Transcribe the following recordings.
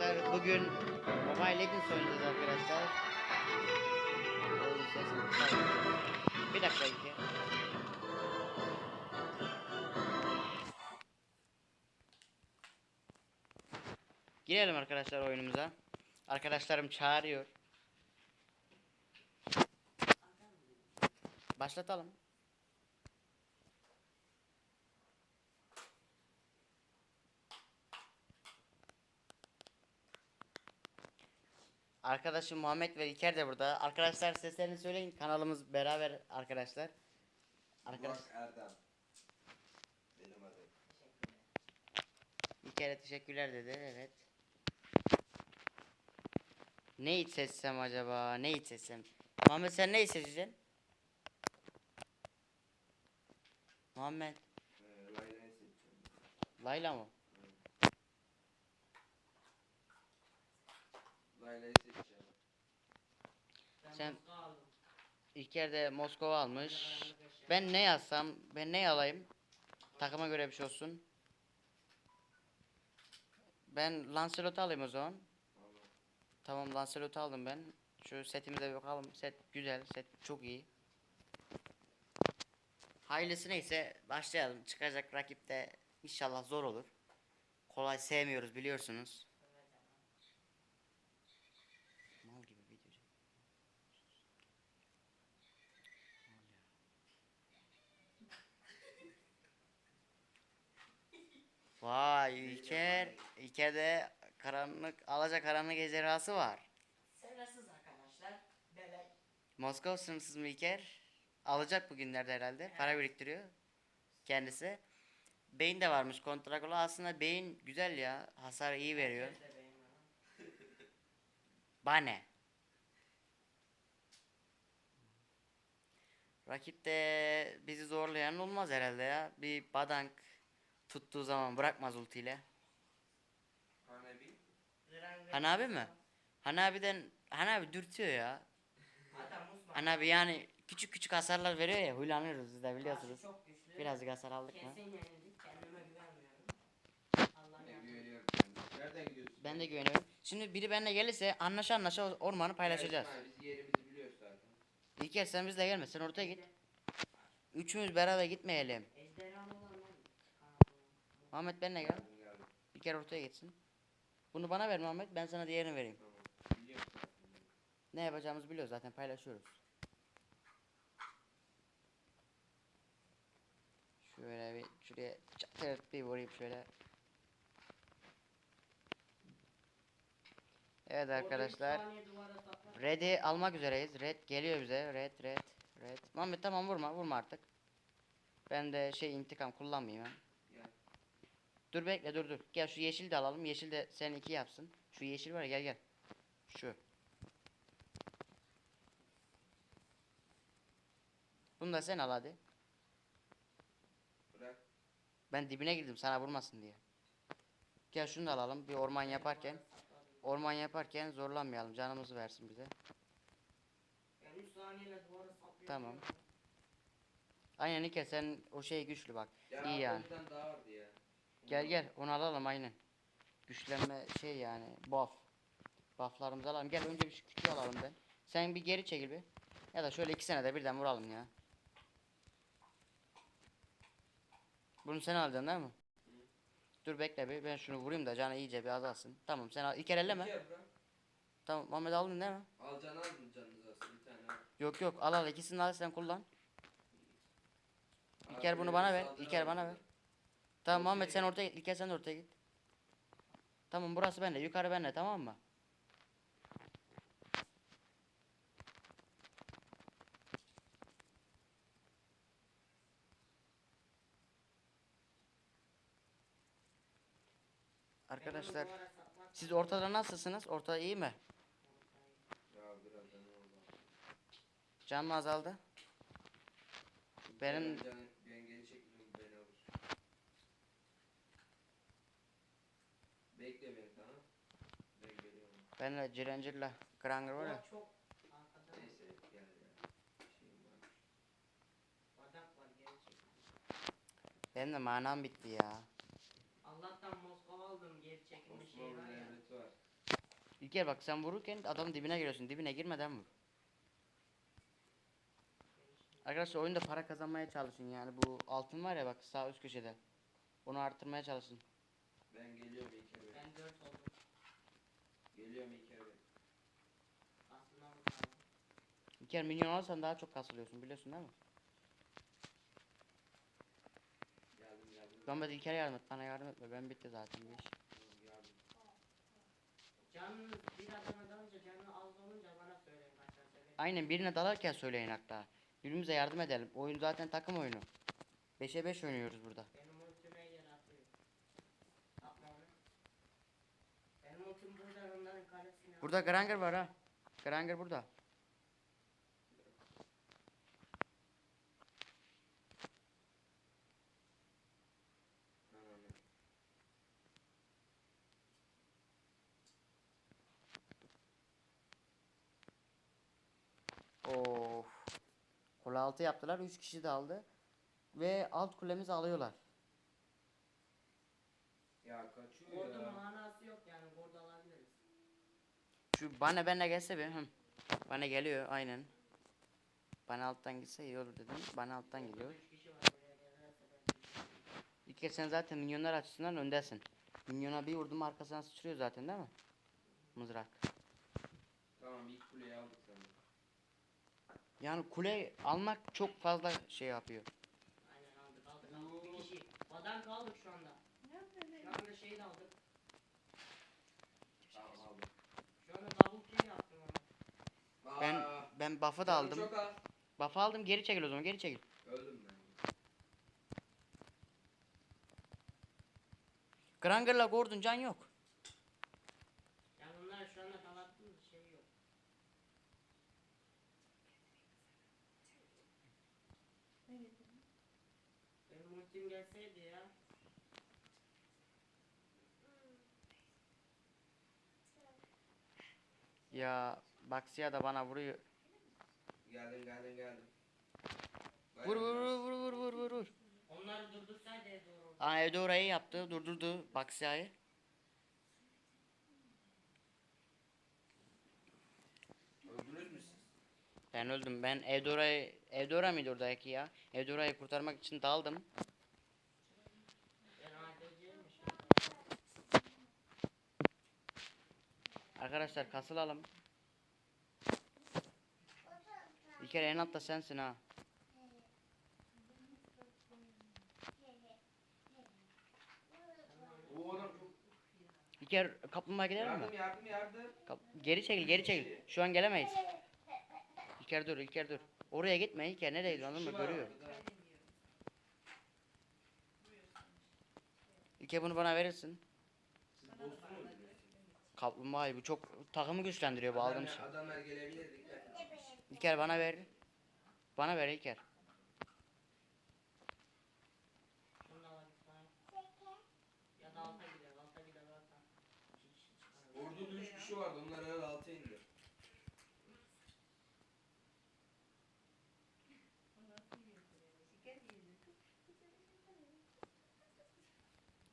arkadaşlar. Bugün Mobile Legends oynayacağız arkadaşlar. Bir dakika iki. Girelim arkadaşlar oyunumuza. Arkadaşlarım çağırıyor. Başlatalım. Arkadaşım Muhammed ve İlker de burada. Arkadaşlar seslerini söyleyin. Kanalımız beraber arkadaşlar. Arkadaş Burak Erdem. Benim adım. İlker'e teşekkürler dedi. Evet. Ne iç seçsem acaba? Ne iç seçsem? Muhammed sen ne iç seçeceksin? Muhammed. Ee, Layla'yı seçeceğim. Layla mı? Sen İlker de Moskova almış. Ben ne yazsam? Ben ne alayım? Takıma göre bir şey olsun. Ben Lancelot'u alayım o zaman. Tamam. Lancelot'u aldım ben. Şu setimize bakalım. Set güzel. Set çok iyi. Hayırlısı neyse başlayalım. Çıkacak rakip de inşallah zor olur. Kolay sevmiyoruz biliyorsunuz. Vay İlker. İlker'de karanlık, alaca karanlık ejderhası var. Sınırsız arkadaşlar. Bebek. Moskova sınırsız mı İlker? Alacak bugünlerde herhalde. Para biriktiriyor. Kendisi. Beyin de varmış kontrakola. Aslında beyin güzel ya. Hasar iyi veriyor. De beğeniyor. Bane. Rakip de bizi zorlayan olmaz herhalde ya. Bir badank tuttuğu zaman bırakmaz ultiyle. Zıran- Hanabi mi? Hanabi'den Hanabi dürtüyor ya. Adam Osman. Hanabi yani küçük küçük hasarlar veriyor ya. Huylanıyoruz biz de biliyorsunuz. Birazcık hasar aldık mı? Kesin yenildik. Kendime güvenmiyorum. Allah Ben de güveniyorum. Şimdi biri benimle gelirse anlaşa anlaşa ormanı paylaşacağız. Biz yerimizi biliyoruz zaten. İlker sen bizle gelme. Sen ortaya git. Üçümüz beraber gitmeyelim. Ejderhalı olan var mı? Muhammed benimle gel. Geldim. İlker ortaya gitsin. Bunu bana ver Muhammed. Ben sana diğerini vereyim. Ne yapacağımızı biliyoruz zaten paylaşıyoruz. Şöyle bir şuraya çatır bir vurayım şöyle. Evet arkadaşlar. Red'i almak üzereyiz. Red geliyor bize. Red, red, red. Muhammed tamam vurma, vurma artık. Ben de şey intikam kullanmayayım ha. Dur bekle dur dur. Gel şu yeşil de alalım. Yeşil de sen iki yapsın. Şu yeşil var ya gel gel. Şu. Bunu da sen al hadi. Bırak. Ben dibine girdim sana vurmasın diye. Gel şunu da alalım. Bir orman yaparken. Orman yaparken zorlanmayalım. Canımızı versin bize. Yani 3 saniyeyle duvara saplıyor. Tamam. Aynen İlker sen o şey güçlü bak. Ya İyi yani. daha vardı ya. Gel gel onu alalım aynen. Güçlenme şey yani buff. Bufflarımızı alalım. Gel önce bir şu alalım ben. Sen bir geri çekil bir. Ya da şöyle iki senede birden vuralım ya. Bunu sen alacaksın değil mi? Dur bekle bir ben şunu vurayım da canı iyice bir azalsın. Tamam sen al. İlker elleme. İki yap bırak. Tamam Muhammed aldın değil mi? Al canı aldın canınız aslında bir tane al. Yok yok al al ikisini al sen kullan. İlker bunu bana ver. İlker bana ver. Tamam Muhammed sen ortaya git. İlker sen de ortaya git. Tamam burası bende. Yukarı bende tamam mı? Arkadaşlar siz ortada nasılsınız? Orta iyi mi? Can mı azaldı? Benim Ben canı ben geri çekiliyorum beni alır. Beni tamam. Ben geliyorum. benle Cirencir'le Granger var ya. O çok arkada Neyse gel ya. Şeyim var. badak var geri çekil. Benim de manam bitti ya. Allah'tan Moskova aldım geri çekilmiş şey Osmanlı var ya. devleti var. İlker bak sen vururken adamın dibine giriyorsun. Dibine girmeden vur. Arkadaşlar oyunda para kazanmaya çalışın yani bu altın var ya bak sağ üst köşede. Onu arttırmaya çalışın. Ben geliyorum İlker Bey. Ben 4 oldum. Geliyorum İlker Bey. Aslında bu kaldı. İlker milyon alırsan daha çok kasılıyorsun biliyorsun değil mi? Geldim geldim. Muhammed İlker'e yardım et bana yardım etme ben bitti zaten bu iş. Geldim. Canınız bir adama dalınca canı az olunca bana söyleyin severim. Aynen birine dalarken söyleyin hatta. Birbirimize yardım edelim. Oyun zaten takım oyunu. 5'e 5 oynuyoruz burada. Benim ultime yer atıyor. Yapma onu. Benim ultim burada onların kalesine. Burada Granger var ha. Granger burada. Of. Kule altı yaptılar. 3 kişi de aldı. Ve alt kulemizi alıyorlar. Ya kaçıyor Vurdum ya. manası yok yani burada alabiliriz. Şu bana benle gelse bir. Hım. Bana geliyor aynen. Bana alttan gitse iyi olur dedim. Bana alttan gidiyor. 3 kişi var buraya gelirse ben. İlk kez sen zaten minyonlar açısından öndesin. Minyona bir vurdum arkasına sıçrıyor zaten değil mi? Mızrak. Tamam ilk kuleyi aldık sanırım. Yani kule almak çok fazla şey yapıyor. Aynen aldık aldık aldık. Bir kişi. Badan kaldık şu anda. Şu anda şey de aldık. Tamam aldım. Şu anda double kill yaptım ama. Ben ben buff'ı da aldım. Çok az. Buff'ı aldım geri çekil o zaman geri çekil. Öldüm ben. Granger'la Gordon can yok. Yani bunlar şu anda dalattığımız şey yok. Benim ultim gelseydi ya. Ya Baxia da bana vuruyor. Geldim geldim geldim. Vur vur vur vur vur vur vur. Onları durdursaydı Edo olurdu. Aa evde orayı yaptı durdurdu Baxia'yı. Öldünüz mü siz? Ben öldüm. Ben Eudora'yı Eudora mıydı oradaki ya? Eudora'yı kurtarmak için daldım. Arkadaşlar kasılalım. Bir kere en altta sensin ha. Çok... İlker kaplumbağa gidelim mi? Yardım yardım yardım. Kap- geri çekil geri çekil. Şu an gelemeyiz. İlker dur İlker dur. Oraya gitme İlker nereye gidiyorsun anladın mı? Görüyor. İlker bunu bana verirsin. Kaplumbağayı bu çok takımı güçlendiriyor bu aldığım şey. Adamlar gelebilir dikkat. İlker bana ver. Bana ver İlker. Orada 3 kişi vardı onlar herhalde alta indi.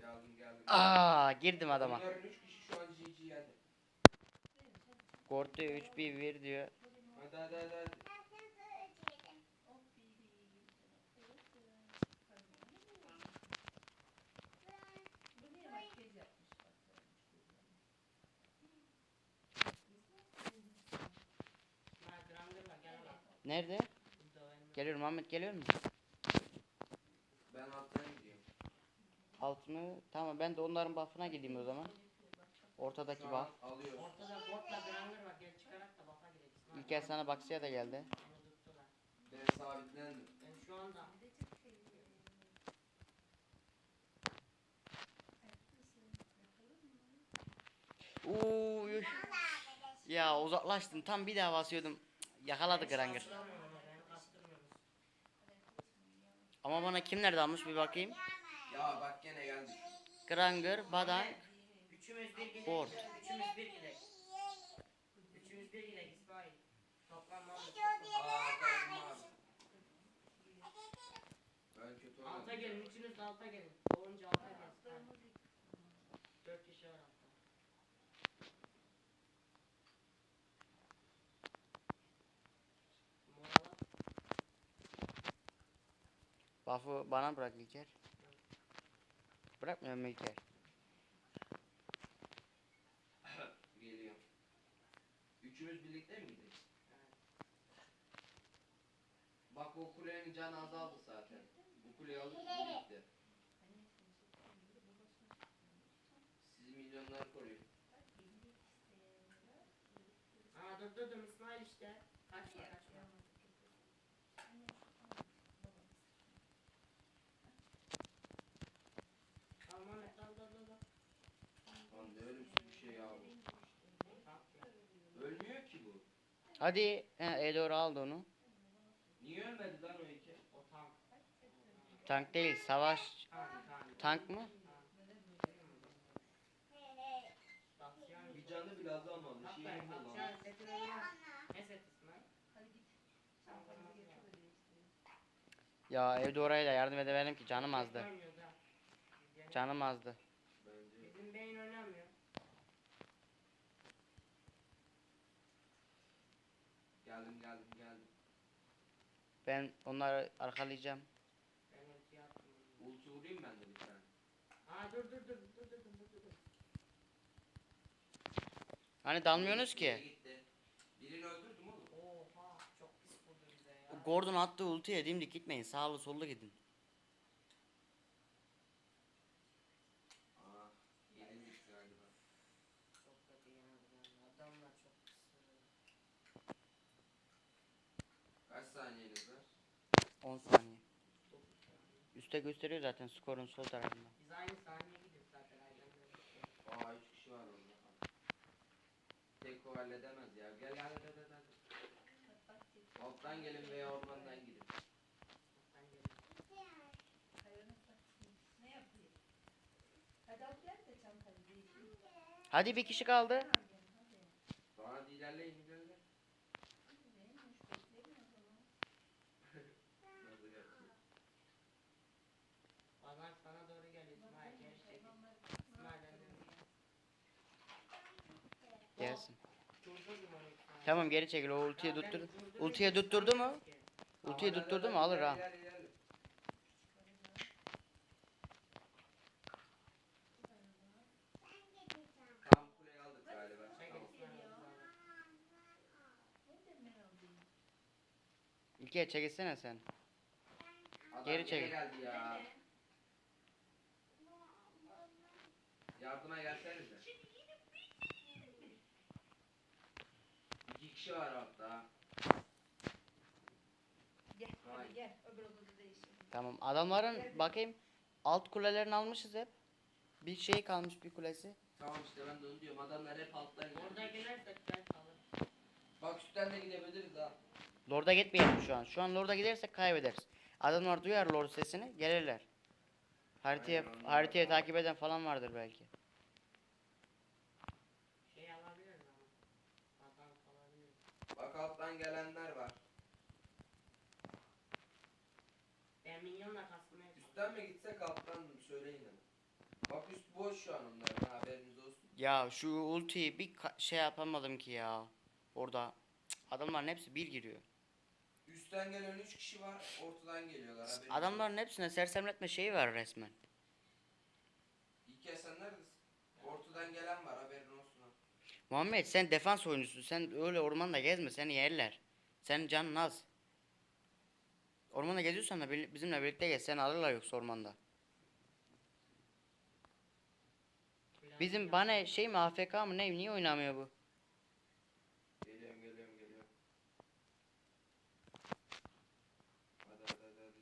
Geldim geldim. Aa girdim adama. Onların 3 kişi şu an GG yedi. Korktu 3 1 1 diyor. Hadi hadi hadi hadi. Nerede? Geliyorum Muhammed geliyor mu? Ben alttan gidiyorum. Alt mı? Tamam ben de onların buff'ına gideyim o zaman. Ortadaki buff. Ortada botla Granger var. Gel çıkarak da İlker sana Baxia da geldi. Ben sabitlendim. Ben şu anda Uy. Ya uzaklaştım. Tam bir daha basıyordum. Yakaladı Granger. Ama bana kim nerede almış bir bakayım. Ya bak gene geldik. Granger, Badan. Üçümüz bir. Bort. Üçümüz bir gidek. Üçümüz bir gidek Toplanmam. Alta gelin, üçünüz de alta gelin. Doğrunca alta gelin. Dört kişi var altta. Bafı bana bırak İlker. Bırakmıyorum İlker. Geliyorum. Üçümüz birlikte mi gidelim? Bak o kulenin canı azaldı zaten. Bu kuleyi alıp birlikte. Siz milyonları koruyun. Aa dur dur dur İsmail işte. Kaçma kaçma. Tamam Ahmet dal dal dal. dal. Lan ne ölümsüz bir şey ya bu. Ölmüyor ki bu. Hadi. He, E doğru aldı onu. Tank değil, savaş. Tank mı? Bir canlı bile ya evde orayla yardım edemedim ki canım azdı. Canım azdı. Bizim beyin oynamıyor. Geldim geldim geldim. Ben onları arkalayacağım. Ulti vurayım ben de bir tane. Aa dur dur dur dur dur dur dur. Hani dalmıyorsunuz ki. Birini öldürdüm oğlum. Oha çok pis vurdu bize ya. Gordon attı ultiye dimdik gitmeyin. Sağlı sollu gidin. Ah, Kaç saniyeniz var? 10 saniye. Üste gösteriyor zaten skorun sol tarafında. Biz aynı saniye gidiyoruz zaten aynen. Aa, üç kişi var orada. Tek o halledemez ya. Gel gel gel gel. gel. Alttan gelin veya ormandan gidin. Sen gel. Hadi bir kişi kaldı. Hadi ilerleyin Tamam geri çekil o ultiye tuttur. Ultiye tutturdu mu? Ultiye tutturdu mu alır ha. İlkiye çekilsene sen. Geri çekil. Yardıma gelsenize. Kişi var hatta. Gel Vay. hadi gel öbür odada değişelim. Tamam adamların bakayım alt kulelerini almışız hep. Bir şey kalmış bir kulesi. Tamam işte ben de onu diyorum. Adamlar hep alttan Orada gidiyor. gidersek ben kalırım. Bak üstten de gidebiliriz ha. Lord'a gitmeyelim şu an. Şu an Lord'a gidersek kaybederiz. Adamlar duyar Lord sesini gelirler. Haritaya, Aynen, var. takip eden falan vardır belki. Şey alabiliriz ama. Adam alabiliriz. Alttan gelenler var. Ben minyonla kasmaya. Üstten mi gitsek alttan mı söyleyin hemen. Bak üst boş şu an onların ha, haberiniz olsun. Ya şu ultiyi bir ka- şey yapamadım ki ya. Orada Cık, adamların hepsi bir giriyor. Üstten gelen 3 kişi var, ortadan geliyorlar haberiniz Adamların hepsine sersemletme şeyi var resmen. olsun. İlker sen neredesin? Ortadan gelen var haberin. Muhammed sen defans oyuncusun. Sen öyle ormanda gezme seni yerler. Senin canın az. Ormanda geziyorsan da bizimle birlikte gez. Seni alırlar yoksa ormanda. Bizim bana şey mi AFK mı ne niye oynamıyor bu? Geliyorum geliyorum geliyorum. Hadi hadi hadi hadi.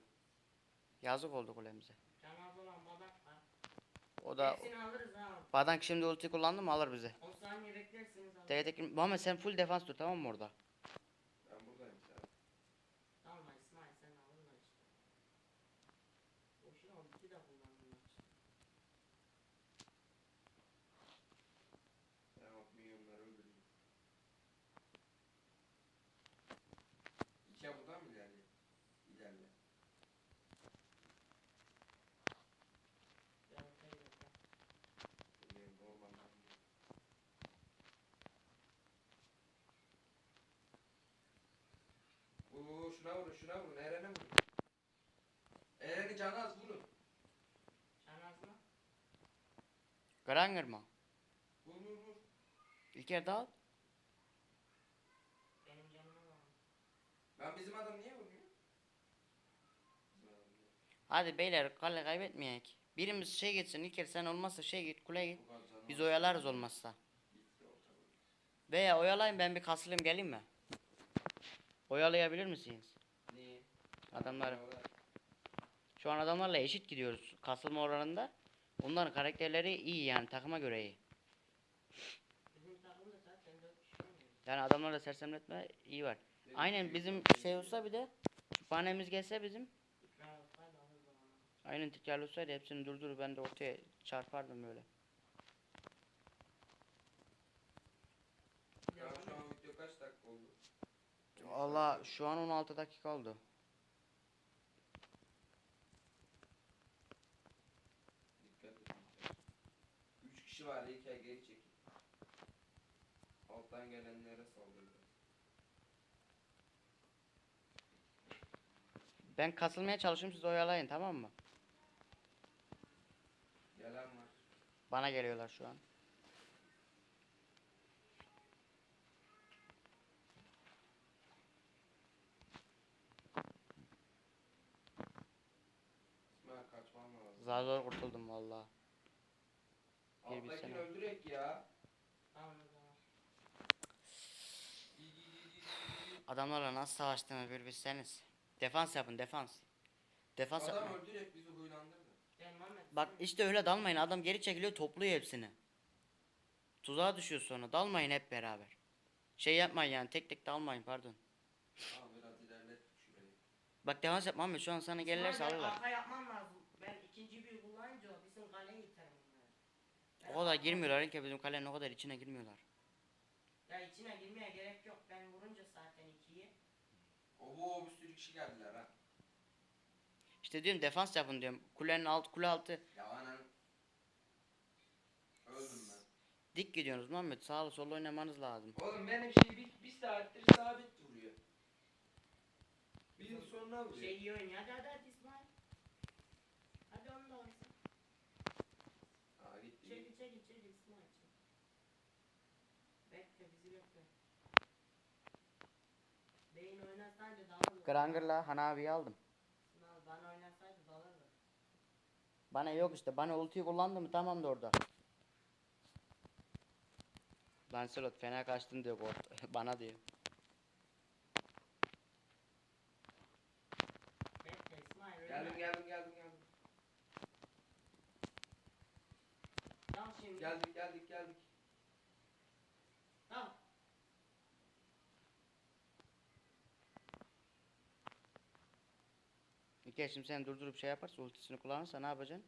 Yazık oldu kulemize. Can az olan badak var. O da Hepsini alırız ha. Badank şimdi ulti kullandı mı alır bizi. 10 saniye beklersiniz alırız. Tek tek Muhammed sen full defans dur tamam mı orada? Ben buradayım sen. Tamam İsmail sen alırlar işte. Boşuna ulti de kullandın şuna vurun, şuna vurun, Eren'e vurun. Eren'i canaz vurun. Canaz mı? Granger mı? Vur vur vur. Bir kere daha. Benim canıma var. Lan bizim adam niye vuruyor? Hadi beyler kale kaybetmeyek. Birimiz şey gitsin İlker sen olmazsa şey git kuleye git. Biz oyalarız olmazsa. Veya oyalayın ben bir kasılayım geleyim mi? Oyalayabilir misiniz? Niye? Adamları. Şu an adamlarla eşit gidiyoruz kasılma oranında. Onların karakterleri iyi yani takıma göre iyi. Bizim takımda zaten 4 kişi oynuyor. Yani adamlarla sersemletme iyi var. Aynen şey- bizim şey olsa bir de kütüphanemiz gelse bizim. Aynen tekrarlı olsaydı hepsini durdur ben de ortaya çarpardım böyle. Ya şu an video kaç dakika oldu? Valla şu an 16 dakika oldu. Dikkat kişi var İlker geri çekil. Alttan gelenlere saldırdı. Ben kasılmaya çalışıyorum siz oyalayın tamam mı? Gelen var. Bana geliyorlar şu an. İsmail kaçmam lazım. Zar zor kurtuldum valla. Bir Alttakini bilsene. öldürek ya. Tamam. Adamlarla nasıl savaştığını bir bilseniz. Defans yapın defans. Defans Adam yapın. öldürek bizi huylandırdı. Bak işte öyle dalmayın adam geri çekiliyor topluyor hepsini. Tuzağa düşüyor sonra dalmayın hep beraber. Şey yapmayın yani tek tek dalmayın pardon. Al biraz ilerlet şurayı. Bak defans yapma Ahmet şu an sana gelirlerse alırlar. Arka yapmam lazım. İkinci bir kullanınca bizim kaleye iterim onları. Ben O kadar girmiyorlar ki bizim kalenin o kadar içine girmiyorlar. Ya içine girmeye gerek yok. Ben vurunca zaten ikiyi. Oho bir sürü kişi geldiler ha. İşte diyorum defans yapın diyorum. Kulenin alt kule altı Ya anan. Öldüm ben. dik gidiyorsunuz Muhammed. Sağlı sollu oynamanız lazım. Oğlum benim şey bir, bir saattir sabit duruyor. Bir yıl sonra vuruyor. Şey iyi oynuyor. Hadi hadi hadi İsmail. Hadi onu da oynasın. Aa gitti. Çekil çekil çekil İsmail çekil. Bekle bizi bekle. Beyin oynasaydı dalırdı. Granger'la Hanabi'yi aldım. Bana oynasaydı dalırdı. Bana yok işte. Bana ultiyi kullandı mı tamam da orada. Lancelot fena kaçtın diyor orta. Bana diyor. Geldim geldim geldim geldim. Geldik geldik geldik. İlker şimdi sen durdurup şey yaparsa ultisini kullanırsa ne yapacaksın?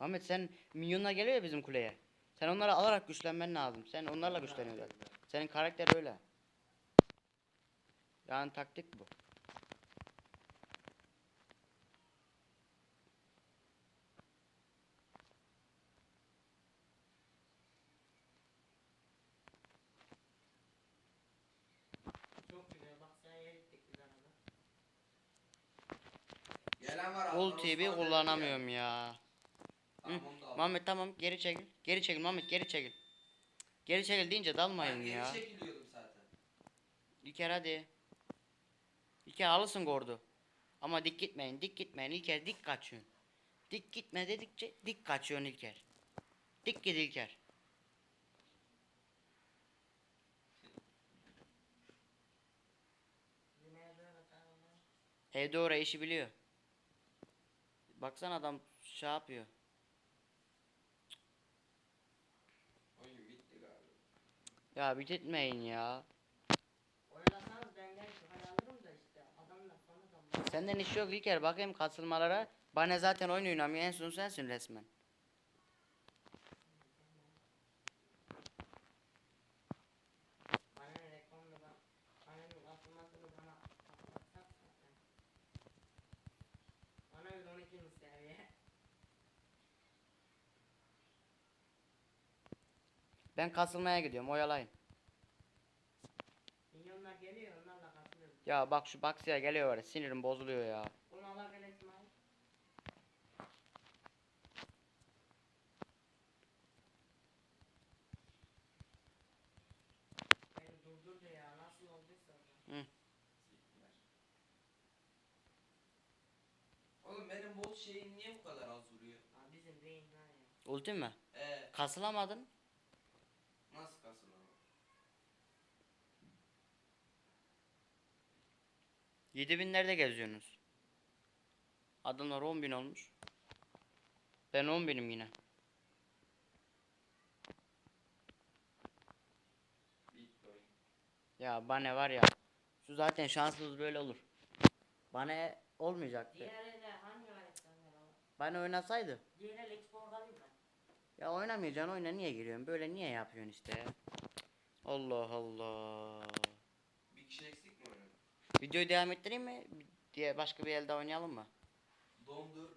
Ahmet sen minyonlar geliyor ya bizim kuleye. Sen onları alarak güçlenmen lazım. Sen onlarla güçleniyorlar. Senin karakter öyle. Yani taktik bu. Çok güzel bak sen yer ettik biz arada. Gelen var. alttan Ultiyi kullanamıyorum ya. Tamam. Muhammed tamam geri çekil. Geri çekil Muhammed geri çekil. Geri çekil deyince dalmayın Ben ya. geri çekiliyordum zaten. İlker hadi. İlker alırsın gordu. Ama dik gitmeyin, dik gitmeyin. İlker dik kaçıyorsun. Dik gitme dedikçe dik kaçıyorsun İlker. Dik git İlker. Evde oraya işi biliyor. Baksana adam şey yapıyor. Oyun bitti galiba. Ya bitirtmeyin ya. Oynasanız ben gel alırım da işte adamla sonradan Senden iş yok İlker. Bakayım kasılmalara. Bana zaten oyun oynamıyor. En son sensin resmen. Ben kasılmaya gidiyorum oyalayın. Minyonlar geliyor onlarla kasılıyorum. Ya bak şu Baksi'ye geliyor öyle sinirim bozuluyor ya. Onu Allah gelesin abi. Hı. Oğlum benim bol şeyin niye bu kadar az vuruyor? Abi bizim beyin var ya. Ulti mi? Ee. Kasılamadın. 7000'lerde geziyorsunuz. Adamlar 10.000 olmuş. Ben 10.000'im yine. Ya bana var ya. Şu zaten şanssız böyle olur. Bana olmayacaktı. Bana oynasaydı. Diğer el export alayım ben. Ya oynamayacaksın oyuna niye giriyorsun? Böyle niye yapıyorsun işte? Allah Allah. Bir kişi eksik? Videoyu devam ettireyim mi? Diye başka bir elde oynayalım mı? Dondur